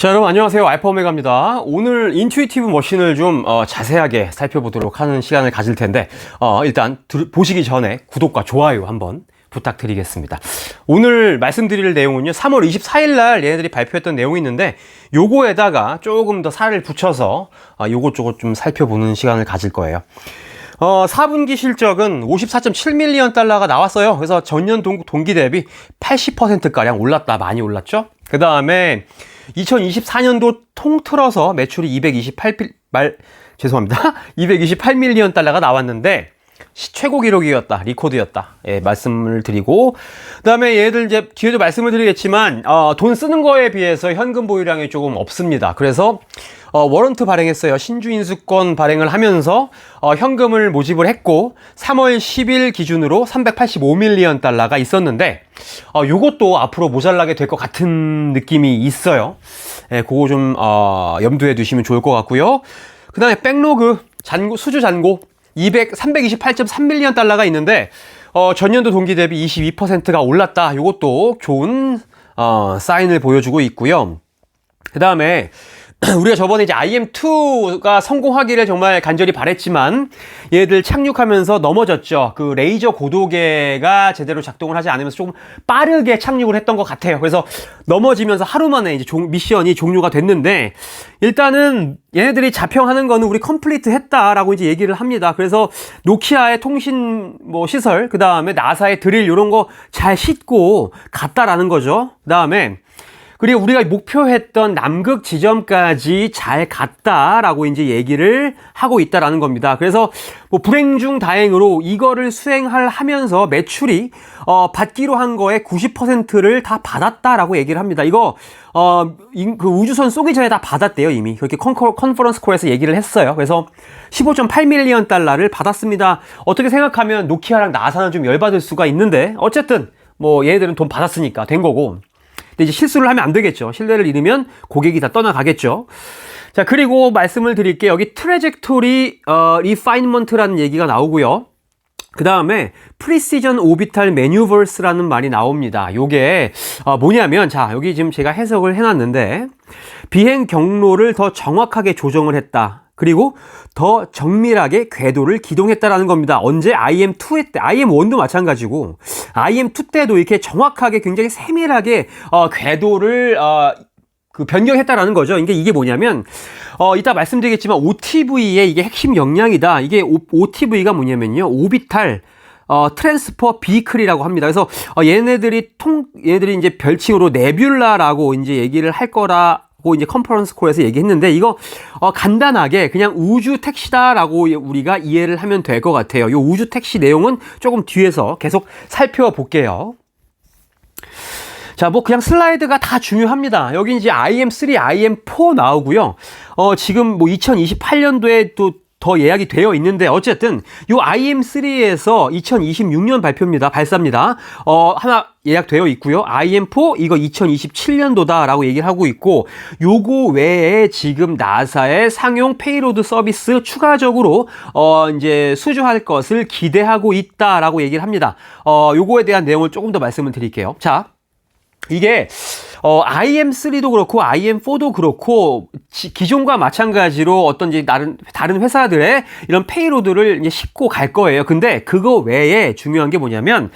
자, 여러분 안녕하세요. 알파 오메가입니다. 오늘 인투이티브 머신을 좀 어, 자세하게 살펴보도록 하는 시간을 가질 텐데 어, 일단 들, 보시기 전에 구독과 좋아요 한번 부탁드리겠습니다. 오늘 말씀드릴 내용은요. 3월 24일 날 얘네들이 발표했던 내용이 있는데 요거에다가 조금 더 살을 붙여서 어, 요것저것 좀 살펴보는 시간을 가질 거예요. 어, 4분기 실적은 54.7밀리언 달러가 나왔어요. 그래서 전년 동, 동기 대비 80%가량 올랐다. 많이 올랐죠? 그 다음에 2024년도 통틀어서 매출이 228, 말, 죄송합니다. 228밀리언 달러가 나왔는데, 최고 기록이었다. 리코드였다. 예, 말씀을 드리고. 그 다음에 얘들 이제 뒤에도 말씀을 드리겠지만, 어, 돈 쓰는 거에 비해서 현금 보유량이 조금 없습니다. 그래서, 어, 워런트 발행했어요. 신주 인수권 발행을 하면서 어, 현금을 모집을 했고 3월 10일 기준으로 385밀리언 달러가 있었는데 어, 요것도 앞으로 모자라게 될 것 같은 느낌이 있어요. 예, 그거 좀 어, 염두에 두시면 좋을 것 같고요. 그 다음에 백로그 잔고 수주 잔고 200 328.3밀리언 달러가 있는데 어, 전년도 동기 대비 22%가 올랐다. 요것도 좋은 어, 사인을 보여주고 있고요. 그 다음에 우리가 저번에 이제 IM2가 성공하기를 정말 간절히 바랬지만 얘들 착륙하면서 넘어졌죠. 그 레이저 고도계가 제대로 작동을 하지 않으면서 조금 빠르게 착륙을 했던 것 같아요. 그래서 넘어지면서 하루 만에 이제 종, 미션이 종료가 됐는데 일단은 얘네들이 자평하는 거는 우리 컴플리트 했다라고 이제 얘기를 합니다. 그래서 노키아의 통신 뭐 시설, 그 다음에 나사의 드릴 이런 거 잘 싣고 갔다라는 거죠. 그 다음에 그리고 우리가 목표했던 남극 지점까지 잘 갔다라고 이제 얘기를 하고 있다라는 겁니다. 그래서 뭐 불행 중 다행으로 이거를 수행할 하면서 매출이 어 받기로 한 거에 90%를 다 받았다라고 얘기를 합니다. 이거 어그 우주선 쏘기 전에 다 받았대요 이미 그렇게 컨커, 컨퍼런스 콜에서 얘기를 했어요. 그래서 15.8밀리언 달러를 받았습니다. 어떻게 생각하면 노키아랑 나사는 좀 열받을 수가 있는데 어쨌든 뭐 얘네들은 돈 받았으니까 된 거고. 근데 이제 실수를 하면 안 되겠죠. 신뢰를 잃으면 고객이 다 떠나가겠죠. 자, 그리고 말씀을 드릴게요. 여기 트레젝토리 어, 리파인먼트라는 얘기가 나오고요. 그 다음에 프리시전 오비탈 매뉴버스라는 말이 나옵니다. 요게 어, 뭐냐면 자 여기 지금 제가 해석을 해놨는데 비행 경로를 더 정확하게 조정을 했다. 그리고 더 정밀하게 궤도를 기동했다라는 겁니다. 언제 IM2 때, IM1도 마찬가지고, IM2 때도 이렇게 정확하게 굉장히 세밀하게, 어, 궤도를, 어, 그 변경했다라는 거죠. 그러니까 이게 뭐냐면, 어, 이따 말씀드리겠지만, OTV의 이게 핵심 역량이다. 이게 O, OTV가 뭐냐면요. 오비탈, 어, 트랜스퍼 비클이라고 합니다. 그래서 어, 얘네들이 통 얘네들이 이제 별칭으로 네뷸라라고 이제 얘기를 할 거라 고 이제 컨퍼런스 콜에서 얘기했는데 이거 어 간단하게 그냥 우주 택시다라고 우리가 이해를 하면 될 것 같아요. 이 우주 택시 내용은 조금 뒤에서 계속 살펴볼게요. 자, 뭐 그냥 슬라이드가 다 중요합니다. 여기 이제 IM3, IM4 나오고요. 어 지금 뭐 2028년도에 또 더 예약이 되어 있는데 어쨌든 요 IM3에서 2026년 발표입니다. 발사입니다. 어 하나 예약되어 있고요. IM4 이거 2027년도다라고 얘기를 하고 있고 요거 외에 지금 나사의 상용 페이로드 서비스 추가적으로 어 이제 수주할 것을 기대하고 있다라고 얘기를 합니다. 어 요거에 대한 내용을 조금 더 말씀을 드릴게요. 자, 이게 어, IM3도 그렇고 IM4도 그렇고 지, 기존과 마찬가지로 어떤 이제 다른 다른 회사들의 이런 페이로드를 이제 싣고 갈 거예요. 근데 그거 외에 중요한 게 뭐냐면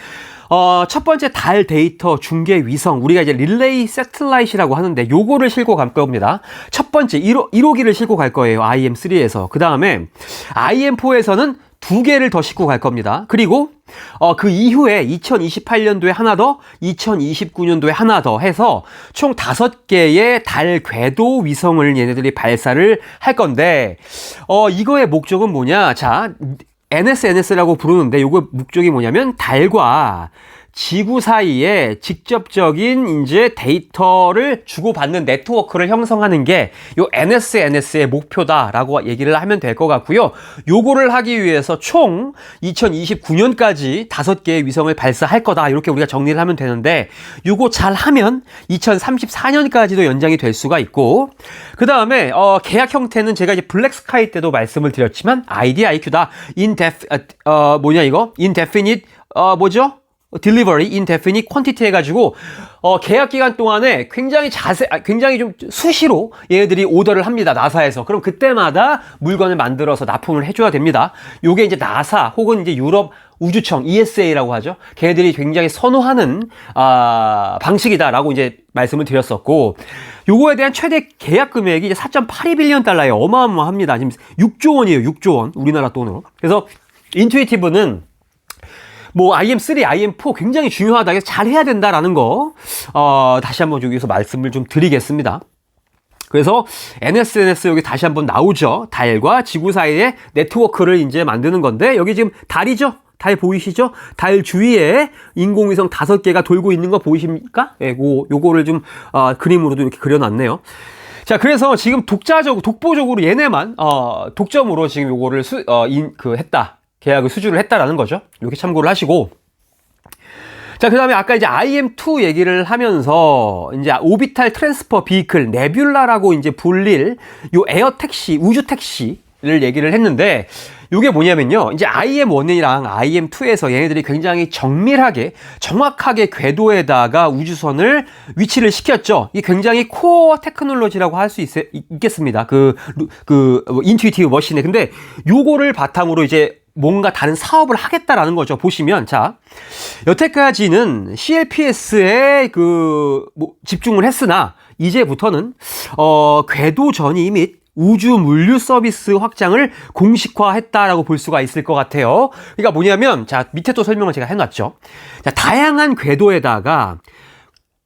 어, 첫 번째 달 데이터 중계 위성 우리가 이제 릴레이 세틀라이트라고 하는데 요거를 싣고 갈 겁니다. 첫 번째 1호, 1호기를 싣고 갈 거예요. IM3에서. 그 다음에 IM4에서는 두 개를 더 싣고 갈 겁니다. 그리고 어, 그 이후에 2028년도에 하나 더, 2029년도에 하나 더 해서 총 다섯 개의 달 궤도 위성을 얘네들이 발사를 할 건데 어, 이거의 목적은 뭐냐? 자, NSNS라고 부르는데 요거 목적이 뭐냐면 달과 지구 사이에 직접적인 이제 데이터를 주고받는 네트워크를 형성하는 게 요 NSNS의 목표다라고 얘기를 하면 될 것 같고요. 요거를 하기 위해서 총 2029년까지 다섯 개의 위성을 발사할 거다. 이렇게 우리가 정리를 하면 되는데 요거 잘 하면 2034년까지도 연장이 될 수가 있고 그 다음에 어, 계약 형태는 제가 이제 블랙스카이 때도 말씀을 드렸지만 IDIQ다. 인데프 어, 뭐냐 이거? 인데피닛 어, 뭐죠? Delivery indefinite quantity 해가지고 어, 계약 기간 동안에 굉장히 자세, 아, 굉장히 좀 수시로 얘네들이 오더를 합니다. 나사에서. 그럼 그때마다 물건을 만들어서 납품을 해줘야 됩니다. 요게 이제 나사 혹은 이제 유럽 우주청 ESA라고 하죠. 걔네들이 굉장히 선호하는 아, 방식이다라고 이제 말씀을 드렸었고 요거에 대한 최대 계약 금액이 이제 4.82빌리언 달러에 어마어마합니다. 지금 6조 원이에요. 6조 원 우리나라 돈으로. 그래서 인투이티브는 뭐 IM3, IM4 굉장히 중요하다. 잘 해야 된다라는 거 어, 다시 한번 여기서 말씀을 좀 드리겠습니다. 그래서 NSNS 여기 다시 한번 나오죠. 달과 지구 사이의 네트워크를 이제 만드는 건데 여기 지금 달이죠. 달 보이시죠? 달 주위에 인공위성 다섯 개가 돌고 있는 거 보이십니까? 예, 고, 요거를 좀 어, 그림으로도 이렇게 그려놨네요. 자, 그래서 지금 독자적, 독보적으로 얘네만 어, 독점으로 지금 요거를 수, 어, 인, 그 했다. 계약을 수주를 했다라는 거죠. 이렇게 참고를 하시고. 자, 그 다음에 아까 이제 IM2 얘기를 하면서 이제 오비탈 트랜스퍼 비클 네뷸라라고 이제 불릴 요 에어 택시, 우주 택시를 얘기를 했는데 요게 뭐냐면요. 이제 IM1이랑 IM2에서 얘네들이 굉장히 정밀하게 정확하게 궤도에다가 우주선을 위치를 시켰죠. 이게 굉장히 코어 테크놀로지라고 할 수 있겠습니다. 그, 그, 인투이티브 머신에. 근데 요거를 바탕으로 이제 뭔가 다른 사업을 하겠다라는 거죠. 보시면 자 여태까지는 CLPS에 그 뭐, 집중을 했으나 이제부터는 어 궤도 전이 및 우주 물류 서비스 확장을 공식화했다라고 볼 수가 있을 것 같아요. 그러니까 뭐냐면 자 밑에 또 설명을 제가 해놨죠. 자 다양한 궤도에다가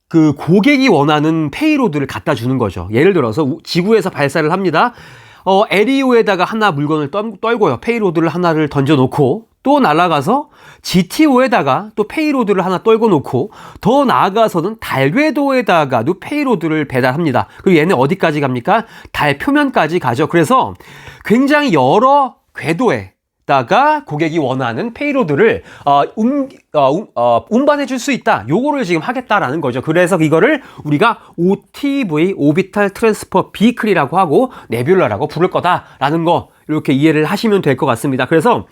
그 고객이 원하는 페이로드를 갖다 주는 거죠. 예를 들어서 지구에서 발사를 합니다. 어, 에리오에다가 하나 물건을 떨, 떨고요. 페이로드를 하나를 던져놓고 또 날아가서 GTO에다가 또 페이로드를 하나 떨고 놓고 더 나아가서는 달 궤도에다가도 페이로드를 배달합니다. 그리고 얘는 어디까지 갑니까? 달 표면까지 가죠. 그래서 굉장히 여러 궤도에 다가 고객이 원하는 페이로드를 어, 음, 어, 음, 어, 운반해 줄 수 있다. 요거를 지금 하겠다라는 거죠. 그래서 이거를 우리가 OTV, 오비탈 트랜스퍼 비클이라고 하고 네뷸라라고 부를 거다라는 거 이렇게 이해를 하시면 될 것 같습니다. 그래서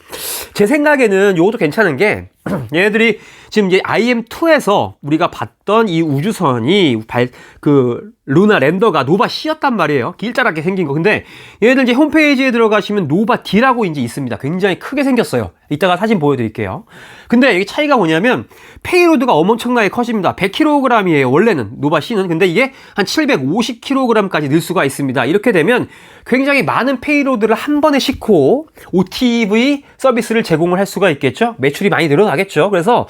제 생각에는 요것도 괜찮은 게 얘네들이 지금 이제 IM2에서 우리가 봤던 이 우주선이 발, 그 루나 랜더가 노바 C였단 말이에요. 길자랗게 생긴 거. 근데 얘네들 이제 홈페이지에 들어가시면 노바 D라고 이제 있습니다. 굉장히 크게 생겼어요. 이따가 사진 보여드릴게요. 근데 이게 차이가 뭐냐면 페이로드가 엄청나게 커집니다. 100kg이에요. 원래는 노바 C는. 근데 이게 한 750kg까지 늘 수가 있습니다. 이렇게 되면 굉장히 많은 페이로드를 한 번에 싣고 OTV 서비스를 제공을 할 수가 있겠죠. 매출이 많이 늘어나겠죠. 그래서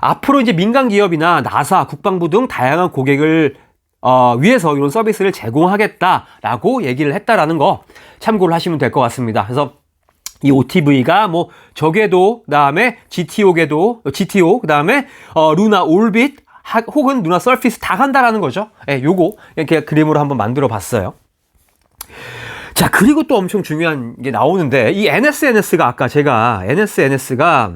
앞으로 이제 민간 기업이나 나사, 국방부 등 다양한 고객을 어, 위해서 이런 서비스를 제공하겠다라고 얘기를 했다라는 거 참고를 하시면 될 것 같습니다. 그래서 이 OTV가 뭐 저궤도 그다음에 GTO 궤도 GTO 그다음에 어, 루나 올빗 하, 혹은 루나 서피스 다 간다라는 거죠. 예, 요거 이렇게 그림으로 한번 만들어 봤어요. 자, 그리고 또 엄청 중요한 게 나오는데 이 NSNS가 아까 제가 NSNS가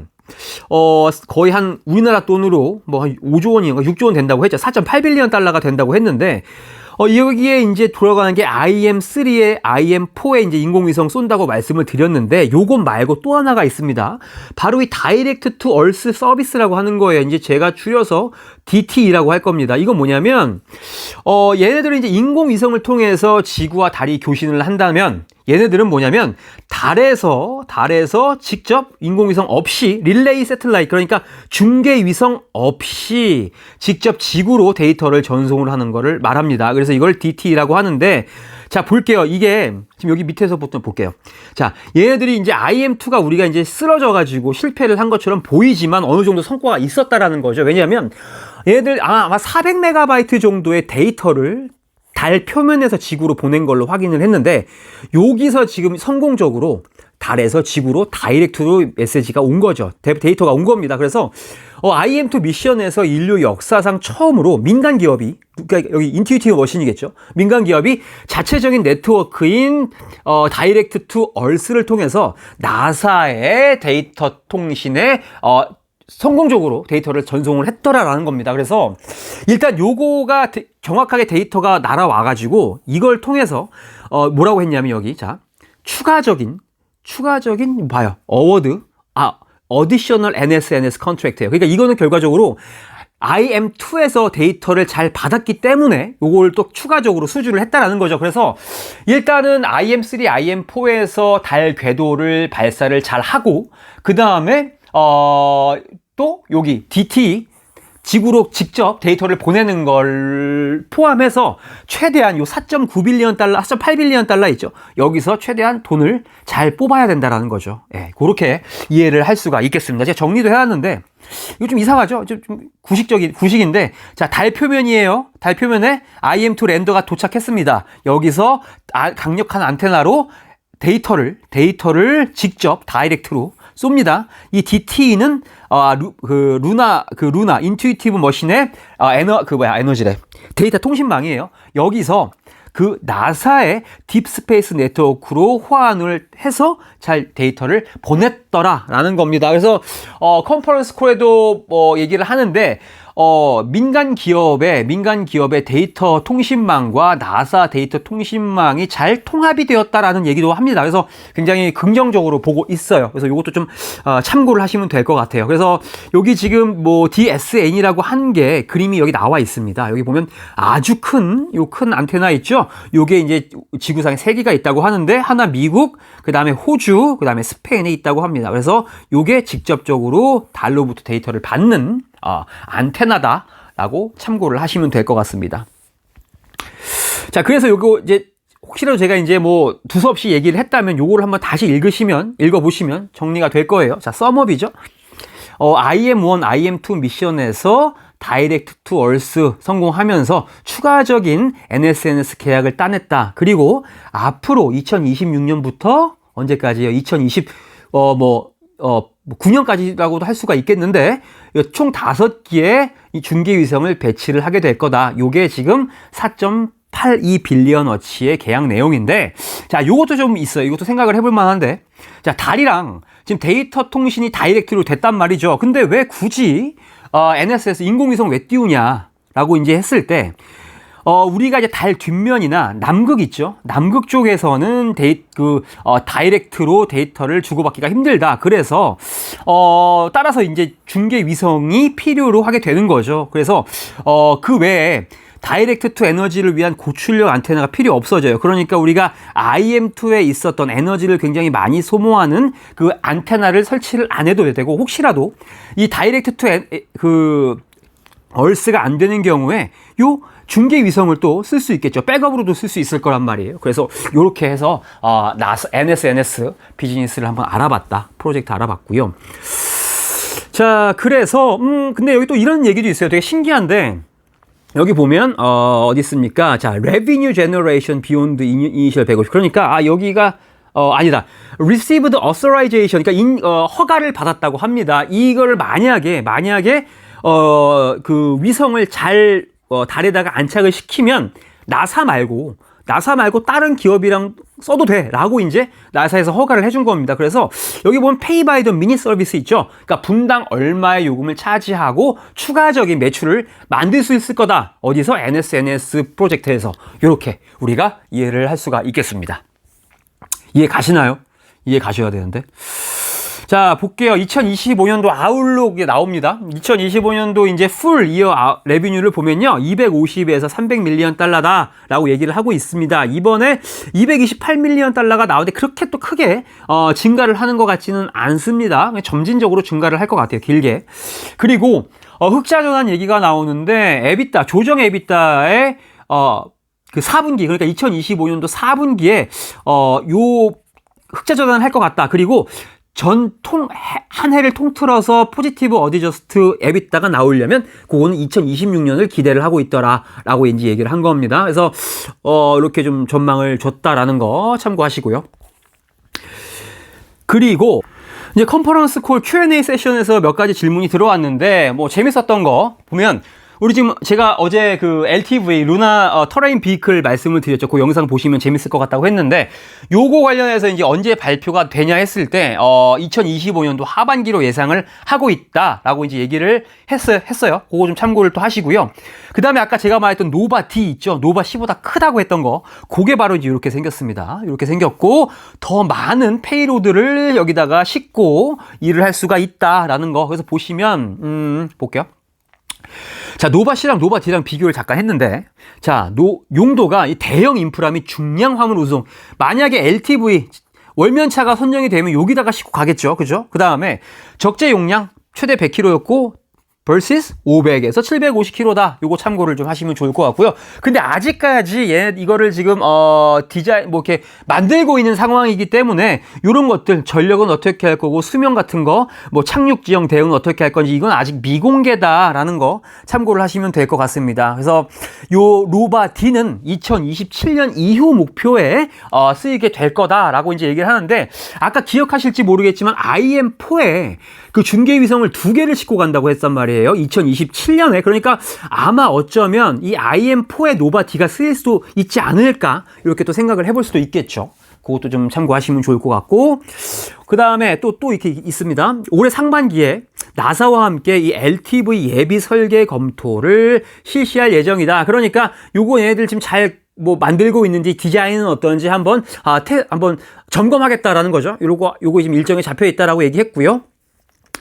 어, 거의 한 우리나라 돈으로 뭐 한 5조 원인가 6조 원 된다고 했죠. 4.8빌리언 달러가 된다고 했는데 어, 여기에 이제 돌아가는 게 IM3에 IM4에 이제 인공위성 쏜다고 말씀을 드렸는데 요것 말고 또 하나가 있습니다. 바로 이 다이렉트 투 얼스 서비스라고 하는 거예요. 이제 제가 줄여서 DT라고 할 겁니다. 이건 뭐냐면 어, 얘네들은 이제 인공위성을 통해서 지구와 달이 교신을 한다면 얘네들은 뭐냐면 달에서 달에서 직접 인공위성 없이 릴레이 세틀라이트 그러니까 중계 위성 없이 직접 지구로 데이터를 전송을 하는 거를 말합니다. 그래서 이걸 DT라고 하는데 자 볼게요. 이게 지금 여기 밑에서부터 볼게요. 자 얘네들이 이제 IM2가 우리가 이제 쓰러져 가지고 실패를 한 것처럼 보이지만 어느 정도 성과가 있었다라는 거죠. 왜냐하면 얘들 아마 400메가바이트 정도의 데이터를 달 표면에서 지구로 보낸 걸로 확인을 했는데 여기서 지금 성공적으로 달에서 지구로 다이렉트로 메시지가 온 거죠. 데이터가 온 겁니다. 그래서 어, IM2 미션에서 인류 역사상 처음으로 민간 기업이 그러니까 여기 인투이티브 머신이겠죠. 민간 기업이 자체적인 네트워크인 어, 다이렉트 투 얼스를 통해서 나사의 데이터 통신에 어, 성공적으로 데이터를 전송을 했더라라는 겁니다. 그래서 일단 요거가 데, 정확하게 데이터가 날아와 가지고 이걸 통해서 어 뭐라고 했냐면 여기 자 추가적인 추가적인 봐요 어워드 아 어디셔널 NSNS 컨트랙트예요. 그러니까 이거는 결과적으로 IM2에서 데이터를 잘 받았기 때문에 요걸 또 추가적으로 수주를 했다라는 거죠. 그래서 일단은 IM3, IM4에서 달 궤도를 발사를 잘 하고 그 다음에 어, 또 여기 DT 지구로 직접 데이터를 보내는 걸 포함해서 최대한 요 4.9빌리언 달러, 4.8빌리언 달러 있죠. 여기서 최대한 돈을 잘 뽑아야 된다라는 거죠. 예, 그렇게 이해를 할 수가 있겠습니다. 제가 정리도 해왔는데 이거 좀 이상하죠? 좀, 좀 구식적인 구식인데 자, 달 표면이에요. 달 표면에 IM2 랜더가 도착했습니다. 여기서 아, 강력한 안테나로 데이터를 데이터를 직접 다이렉트로 쏩니다. 이 DT는 어, 루, 그 루나 그 루나 인투이티브 머신의 어, 에너 그 뭐야 에너지래 데이터 통신망이에요. 여기서 그 나사의 딥스페이스 네트워크로 호환을 해서 잘 데이터를 보냈더라라는 겁니다. 그래서 어 컨퍼런스 콜에도 뭐 얘기를 하는데 어, 민간 기업의, 민간 기업의 데이터 통신망과 나사 데이터 통신망이 잘 통합이 되었다라는 얘기도 합니다. 그래서 굉장히 긍정적으로 보고 있어요. 그래서 이것도 좀 어, 참고를 하시면 될 것 같아요. 그래서 여기 지금 뭐 DSN이라고 한 게 그림이 여기 나와 있습니다. 여기 보면 아주 큰, 요 큰 안테나 있죠? 요게 이제 지구상에 세 개가 있다고 하는데 하나 미국, 그 다음에 호주, 그 다음에 스페인에 있다고 합니다. 그래서 요게 직접적으로 달로부터 데이터를 받는 어, 안테나다라고 참고를 하시면 될 것 같습니다. 자, 그래서 요거 이제 혹시라도 제가 이제 뭐 두서없이 얘기를 했다면 요거를 한번 다시 읽으시면 읽어보시면 정리가 될 거예요. 자, 썸업이죠. 어, IM1, IM2 미션에서 다이렉트 투 얼스 성공하면서 추가적인 NSNS 계약을 따냈다. 그리고 앞으로 2026년부터 언제까지요? 2020, 어, 뭐, 어, 9년까지라고도 할 수가 있겠는데, 총 다섯 개의 이 중계 위성을 배치를 하게 될 거다. 요게 지금 4.82 빌리언 어치의 계약 내용인데, 자, 요것도 좀 있어요. 이것도 생각을 해볼 만한데, 자, 달이랑 지금 데이터 통신이 다이렉트로 됐단 말이죠. 근데 왜 굳이 어, NSS 인공위성 왜 띄우냐 라고 이제 했을 때 어, 우리가 이제 달 뒷면이나 남극 있죠. 남극 쪽에서는 데이, 그, 어, 다이렉트로 데이터를 주고받기가 힘들다. 그래서, 어, 따라서 이제 중계 위성이 필요로 하게 되는 거죠. 그래서, 어, 그 외에 다이렉트 투 에너지를 위한 고출력 안테나가 필요 없어져요. 그러니까 우리가 IM2에 있었던 에너지를 굉장히 많이 소모하는 그 안테나를 설치를 안 해도 되고 혹시라도 이 다이렉트 투그 얼스가 안 되는 경우에 요 중계 위성을 또 쓸 수 있겠죠. 백업으로도 쓸 수 있을 거란 말이에요. 그래서 이렇게 해서 어, 나사 NSNS 비즈니스를 한번 알아봤다. 프로젝트 알아봤고요. 자, 그래서 음 근데 여기 또 이런 얘기도 있어요. 되게 신기한데 여기 보면 어, 어디 있습니까? 자, revenue generation beyond initial 150. 그러니까 아 여기가 어, 아니다. received authorization. 그러니까 인, 어, 허가를 받았다고 합니다. 이걸 만약에 만약에 어, 그 위성을 잘 어, 달에다가 안착을 시키면 나사 말고 나사 말고 다른 기업이랑 써도 돼 라고 이제 나사에서 허가를 해준 겁니다. 그래서 여기 보면 페이 바이 더 미니 서비스 있죠. 그러니까 분당 얼마의 요금을 차지하고 추가적인 매출을 만들 수 있을 거다. 어디서 NSNS 프로젝트에서 이렇게 우리가 이해를 할 수가 있겠습니다. 이해 가시나요? 이해 가셔야 되는데. 자, 볼게요. 2025년도 아웃룩이 나옵니다. 2025년도 이제 풀 이어 레비뉴를 보면요. 250에서 300밀리언 달러다라고 얘기를 하고 있습니다. 이번에 228밀리언 달러가 나오는데 그렇게 또 크게 어, 증가를 하는 것 같지는 않습니다. 점진적으로 증가를 할 것 같아요. 길게. 그리고 어, 흑자 전환 얘기가 나오는데 에비타 조정 에비타의 어, 그 4분기 그러니까 2025년도 4분기에 어, 요 흑자 전환을 할것 같다. 그리고 전통 한 해를 통틀어서 포지티브 어디저스트 에비타가 나오려면 그거는 2026년을 기대를 하고 있더라라고 이제 얘기를 한 겁니다. 그래서 어 이렇게 좀 전망을 줬다라는 거 참고하시고요. 그리고 이제 컨퍼런스 콜 Q&A 세션에서 몇 가지 질문이 들어왔는데 뭐 재밌었던 거 보면 우리 지금 제가 어제 그 LTV 루나 어, 터레인 비클 말씀을 드렸죠. 그 영상 보시면 재밌을 것 같다고 했는데 요거 관련해서 이제 언제 발표가 되냐 했을 때 어, 2025년도 하반기로 예상을 하고 있다라고 이제 얘기를 했어요. 했어요. 그거 좀 참고를 또 하시고요. 그다음에 아까 제가 말했던 노바 D 있죠. 노바 C보다 크다고 했던 거. 그게 바로 이제 이렇게 생겼습니다. 이렇게 생겼고 더 많은 페이로드를 여기다가 싣고 일을 할 수가 있다라는 거. 그래서 보시면 음, 볼게요. 자, 노바 C랑 노바 D랑 비교를 잠깐 했는데, 자, 노, 용도가 이 대형 인프라 및 중량 화물 운송. 만약에 LTV, 월면차가 선정이 되면 여기다가 싣고 가겠죠. 그죠? 그 다음에 적재 용량 최대 100kg였고, vs 500에서 750kg다. 요거 참고를 좀 하시면 좋을 것 같고요. 근데 아직까지 얘 이거를 지금 어 디자인 뭐 이렇게 만들고 있는 상황이기 때문에 요런 것들 전력은 어떻게 할 거고 수명 같은 거 뭐 착륙 지형 대응은 어떻게 할 건지 이건 아직 미공개다라는 거 참고를 하시면 될 것 같습니다. 그래서 요 로바 D는 2027년 이후 목표에 어 쓰이게 될 거다라고 이제 얘기를 하는데 아까 기억하실지 모르겠지만 IM4에 그 중계 위성을 두 개를 싣고 간다고 했단 말이에요. 2027년에. 그러니까 아마 어쩌면 이 IM4의 노바 D가 쓰일 수도 있지 않을까 이렇게 또 생각을 해볼 수도 있겠죠. 그것도 좀 참고하시면 좋을 것 같고 그 다음에 또 또 이렇게 있습니다. 올해 상반기에 나사와 함께 이 LTV 예비 설계 검토를 실시할 예정이다. 그러니까 요거 얘네들 지금 잘 뭐 만들고 있는지 디자인은 어떤지 한번 아 태, 한번 점검하겠다라는 거죠. 요거 요거 지금 일정에 잡혀 있다라고 얘기했고요.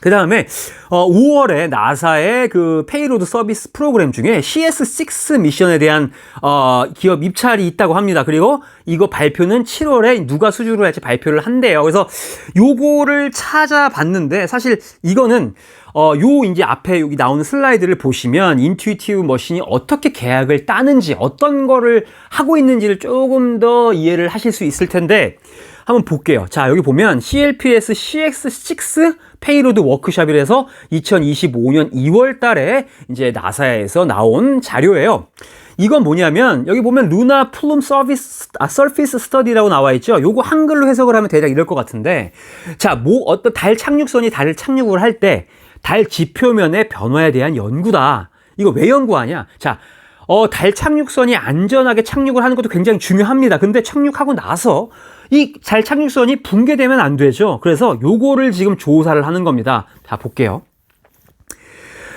그 다음에 어, 5월에 나사의 그 페이로드 서비스 프로그램 중에 CS6 미션에 대한 어, 기업 입찰이 있다고 합니다. 그리고 이거 발표는 7월에 누가 수주를 할지 발표를 한대요. 그래서 요거를 찾아봤는데 사실 이거는 어, 요 이제 앞에 여기 나오는 슬라이드를 보시면 인투이티브 머신이 어떻게 계약을 따는지 어떤 거를 하고 있는지를 조금 더 이해를 하실 수 있을 텐데 한번 볼게요. 자, 여기 보면 CLPS CX6 페이로드 워크샵이라서 2025년 2월 달에 이제 나사에서 나온 자료예요. 이건 뭐냐면 여기 보면 루나 플룸 서비스 아 서피스 스터디라고 나와 있죠. 요거 한글로 해석을 하면 대략 이럴 것 같은데 자, 뭐 어떤 달 착륙선이 달을 착륙을 할 때 달 지표면의 변화에 대한 연구다. 이거 왜 연구하냐? 자, 어, 달 착륙선이 안전하게 착륙을 하는 것도 굉장히 중요합니다. 근데 착륙하고 나서 이달 착륙선이 붕괴되면 안 되죠. 그래서 요거를 지금 조사를 하는 겁니다. 자, 볼게요.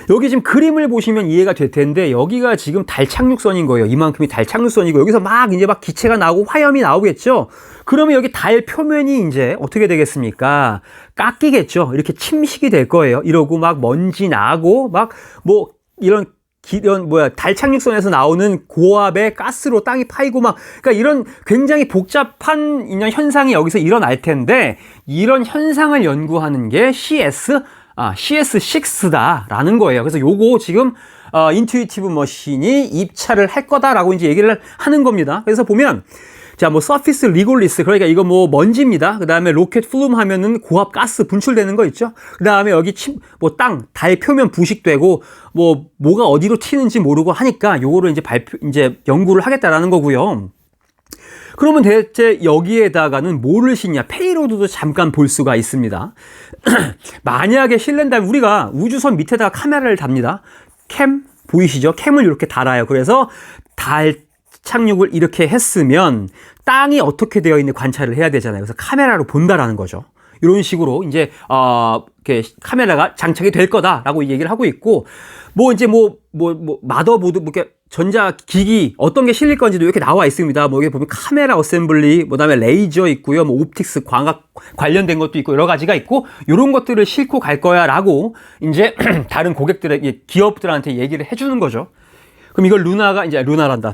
여기 지금 그림을 보시면 이해가 될 텐데 여기가 지금 달 착륙선인 거예요. 이만큼이 달 착륙선이고 여기서 막 이제 막 기체가 나오고 화염이 나오겠죠. 그러면 여기 달 표면이 이제 어떻게 되겠습니까? 깎이겠죠. 이렇게 침식이 될 거예요. 이러고 막 먼지 나고 막 뭐 이런 이런 뭐야 달 착륙선에서 나오는 고압의 가스로 땅이 파이고 막 그러니까 이런 굉장히 복잡한 현상이 여기서 일어날 텐데 이런 현상을 연구하는 게 CS 아, CS6다라는 거예요. 그래서 요거 지금 어, 인투이티브 머신이 입찰을 할 거다라고 이제 얘기를 하는 겁니다. 그래서 보면 자, 뭐 서피스 리골리스 그러니까 이거 뭐 먼지입니다. 그다음에 로켓 플룸 하면은 고압 가스 분출되는 거 있죠. 그다음에 여기 침뭐 땅, 달 표면 부식되고 뭐 뭐가 어디로 튀는지 모르고 하니까 요거를 이제 발표 이제 연구를 하겠다라는 거고요. 그러면 대체 여기에다가는 뭐를 싣냐? 페이로드도 잠깐 볼 수가 있습니다. 만약에 실낸다면 우리가 우주선 밑에다가 카메라를 답니다. 캠 보이시죠? 캠을 이렇게 달아요. 그래서 달 착륙을 이렇게 했으면 땅이 어떻게 되어 있는 관찰을 해야 되잖아요. 그래서 카메라로 본다라는 거죠. 이런 식으로 이제 어 이렇게 카메라가 장착이 될 거다라고 얘기를 하고 있고 뭐 이제 뭐뭐뭐 마더보드 뭐 이렇게 전자 기기 어떤 게 실릴 건지도 이렇게 나와 있습니다. 뭐 여기 보면 카메라 어셈블리, 뭐다음에 레이저 있고요, 뭐 옵틱스 광학 관련된 것도 있고 여러 가지가 있고 이런 것들을 싣고 갈 거야라고 이제 다른 고객들에게 기업들한테 얘기를 해주는 거죠. 그럼 이걸 루나가 이제 루나란다.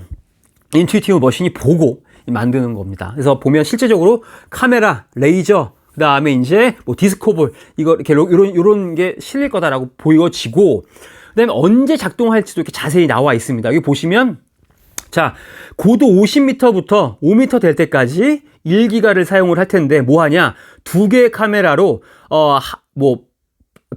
인투이티브 머신이 보고 만드는 겁니다. 그래서 보면 실제적으로 카메라, 레이저, 그 다음에 이제 뭐 디스코볼, 이거 이렇게 요런, 요런 게 실릴 거다라고 보여지고, 그 다음에 언제 작동할지도 이렇게 자세히 나와 있습니다. 여기 보시면, 자, 고도 50m부터 5m 될 때까지 1기가를 사용을 할 텐데, 뭐 하냐? 두 개의 카메라로, 어, 하, 뭐,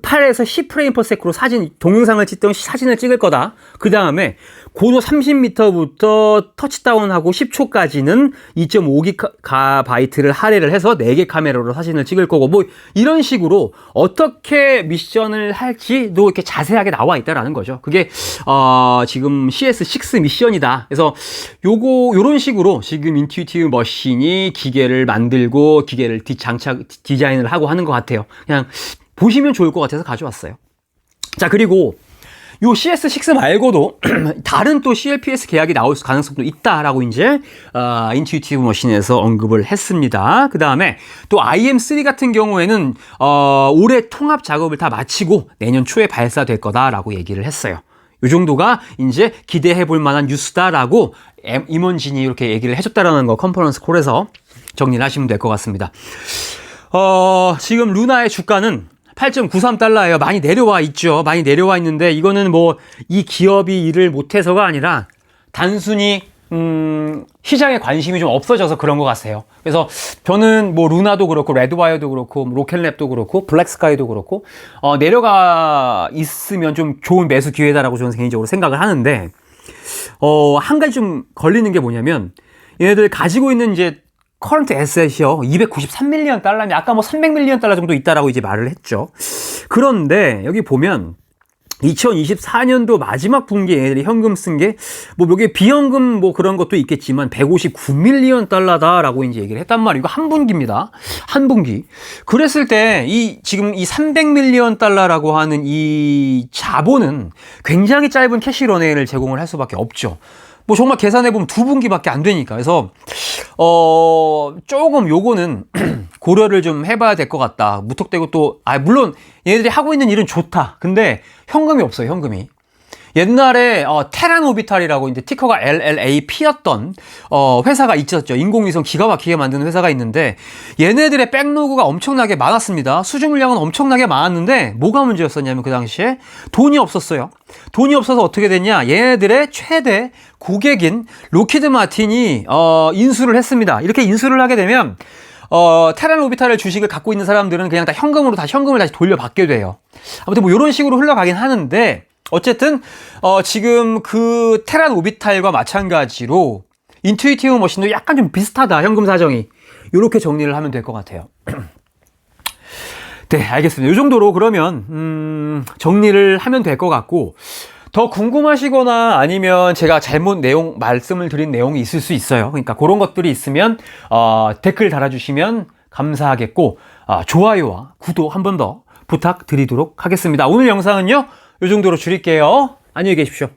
8에서 10프레임 퍼 세크로 사진, 동영상을 찍던 사진을 찍을 거다. 그 다음에 고도 30m부터 터치다운하고 10초까지는 2.5기가 바이트를 할애를 해서 4개 카메라로 사진을 찍을 거고, 뭐 이런 식으로 어떻게 미션을 할지도 이렇게 자세하게 나와 있다라는 거죠. 그게, 어, 지금 CS6 미션이다. 그래서 요거, 요런 식으로 지금 인투이티브 머신이 기계를 만들고 기계를 디장착, 디자인을 하고 하는 것 같아요. 그냥 보시면 좋을 것 같아서 가져왔어요. 자, 그리고 요 CS6 말고도 다른 또 CLPS 계약이 나올 가능성도 있다라고 이제 어, 인투이티브 머신에서 언급을 했습니다. 그 다음에 또 IM3 같은 경우에는 어, 올해 통합 작업을 다 마치고 내년 초에 발사될 거다라고 얘기를 했어요. 요 정도가 이제 기대해 볼 만한 뉴스다라고 엠- 임원진이 이렇게 얘기를 해줬다라는 거 컨퍼런스 콜에서 정리를 하시면 될 것 같습니다. 어, 지금 루나의 주가는 8.93달러예요. 많이 내려와 있죠. 많이 내려와 있는데 이거는 뭐 이 기업이 일을 못해서가 아니라 단순히 음, 시장에 관심이 좀 없어져서 그런 것 같아요. 그래서 저는 뭐 루나도 그렇고 레드와이어도 그렇고 뭐 로켓랩도 그렇고 블랙스카이도 그렇고 어, 내려가 있으면 좀 좋은 매수 기회다라고 저는 개인적으로 생각을 하는데 어, 한 가지 좀 걸리는 게 뭐냐면 얘네들 가지고 있는 이제 커런트 에셋이요. 293밀리언 달러면 아까 뭐 300밀리언 달러 정도 있다라고 이제 말을 했죠. 그런데 여기 보면 2024년도 마지막 분기에 얘네들이 현금 쓴 게 뭐 여기 비현금 뭐 그런 것도 있겠지만 159밀리언 달러다라고 이제 얘기를 했단 말이에요. 이거 한 분기입니다. 한 분기. 그랬을 때 이 지금 이 300밀리언 달러라고 하는 이 자본은 굉장히 짧은 캐시 런웨이를 제공을 할 수밖에 없죠. 뭐 정말 계산해 보면 두 분기밖에 안 되니까. 그래서 어 조금 요거는 고려를 좀 해봐야 될 것 같다. 무턱대고 또 아 물론 얘네들이 하고 있는 일은 좋다. 근데 현금이 없어요. 현금이. 옛날에 어, 테란 오비탈이라고 이제 티커가 LLAP였던 어, 회사가 있었죠. 인공위성 기가 막히게 만드는 회사가 있는데 얘네들의 백로그가 엄청나게 많았습니다. 수주 물량은 엄청나게 많았는데 뭐가 문제였었냐면 그 당시에 돈이 없었어요. 돈이 없어서 어떻게 됐냐? 얘네들의 최대 고객인 로키드 마틴이 어, 인수를 했습니다. 이렇게 인수를 하게 되면 어, 테란 오비탈의 주식을 갖고 있는 사람들은 그냥 다 현금으로 다시 현금을 다시 돌려받게 돼요. 아무튼 뭐 이런 식으로 흘러가긴 하는데 어쨌든 어, 지금 그 테란 오비탈과 마찬가지로 인투이티브 머신도 약간 좀 비슷하다 현금 사정이 이렇게 정리를 하면 될 것 같아요. 네, 알겠습니다. 이 정도로 그러면 음, 정리를 하면 될 것 같고 더 궁금하시거나 아니면 제가 잘못 내용 말씀을 드린 내용이 있을 수 있어요. 그러니까 그런 것들이 있으면 어, 댓글 달아주시면 감사하겠고 아, 좋아요와 구독 한 번 더 부탁드리도록 하겠습니다. 오늘 영상은요 이 정도로 줄일게요. 안녕히 계십시오.